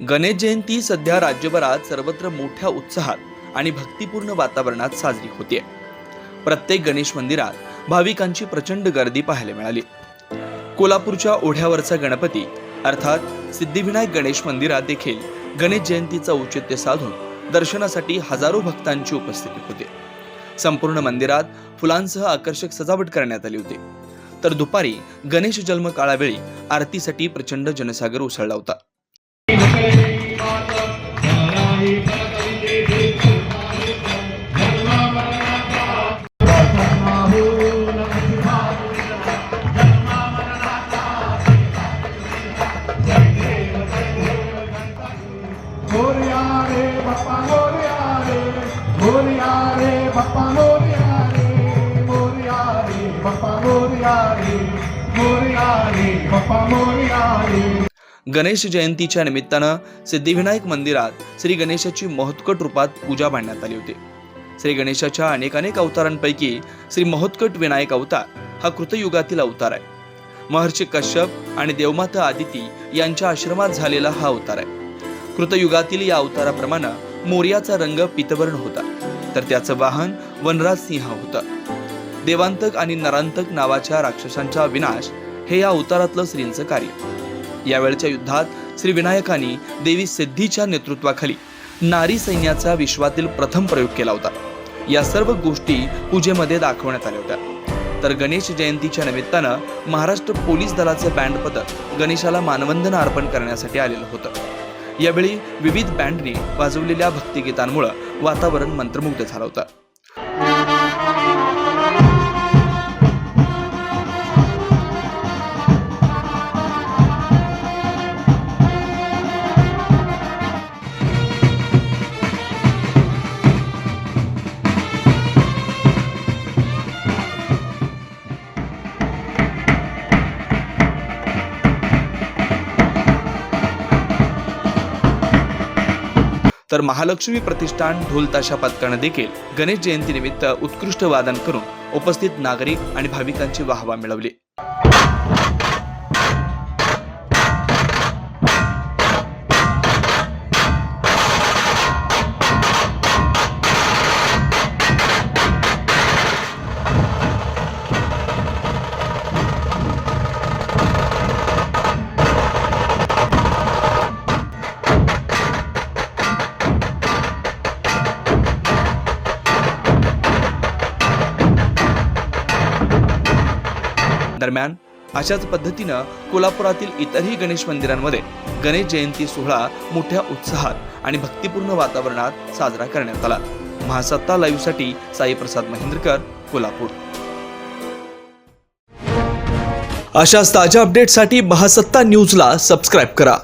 गणेश जयंती सध्या राज्यभरात सर्वत्र मोठ्या उत्साहात आणि भक्तिपूर्ण वातावरणात साजरी होते प्रत्येक गणेश मंदिरात भाविकांची प्रचंड गर्दी पाहायला मिळाली. कोल्हापूरच्या ओढ्यावरचा गणपती अर्थात सिद्धिविनायक गणेश मंदिरात देखील गणेश जयंतीचं औचित्य साधून दर्शनासाठी हजारो भक्तांची उपस्थिती होती. संपूर्ण मंदिरात फुलांसह आकर्षक सजावट करण्यात आली होती. तर दुपारी गणेश जन्म काळावेळी आरतीसाठी प्रचंड जनसागर उसळला होता. मोरया रे बाप्पा मोरया रे मोरया रे बाप्पा मोरया रे मोरया रे बाप्पा मोरया रे गणेश जयंतीच्या निमित्तानं सिद्धिविनायक मंदिरात श्री गणेशाची महोत्कट रूपात पूजा मांडण्यात आली होती. श्री गणेशाच्या अनेकानेक अवतारांपैकी श्री महोत्कट विनायक अवतार हा कृतयुगातील अवतार आहे. महर्षी कश्यप आणि देवमाता आदिती यांच्या आश्रमात झालेला हा अवतार आहे. कृतयुगातील या अवताराप्रमाणे मोर्याचा रंग पितवर्ण होता. तर त्याचं वाहन वनराज सिंह होतं. देवांतक आणि नरांतक नावाच्या राक्षसांचा विनाश हे या अवतारातलं श्रींचं कार्य. यावेळच्या युद्धात श्री विनायकांनी देवी सिद्धीच्या नेतृत्वाखाली नारी सैन्याचा विश्वातील प्रथम प्रयोग केला होता. या सर्व गोष्टी पूजेमध्ये दाखवण्यात आल्या होत्या. तर गणेश जयंतीच्या निमित्तानं महाराष्ट्र पोलीस दलाचं बँड पथक गणेशाला मानवंदना अर्पण करण्यासाठी आलेलं होतं. यावेळी विविध बँडनी वाजवलेल्या भक्तिगीतांमुळं वातावरण मंत्रमुग्ध झालं होतं. तर महालक्ष्मी प्रतिष्ठान ढोलताशा पथकानं देखील गणेश जयंतीनिमित्त उत्कृष्ट वादन करून उपस्थित नागरिक आणि भाविकांची वाहवा मिळवली. दरम्यान अशाच पद्धतीनं कोल्हापुरातील इतरही गणेश मंदिरांमध्ये गणेश जयंती सोहळा मोठ्या उत्साहात आणि भक्तिपूर्ण वातावरणात साजरा करण्यात आला. महासत्ता लाईव्हसाठी साईप्रसाद महेंद्रकर कोल्हापूर. अशाच ताज्या अपडेटसाठी महासत्ता न्यूजला सबस्क्राईब करा.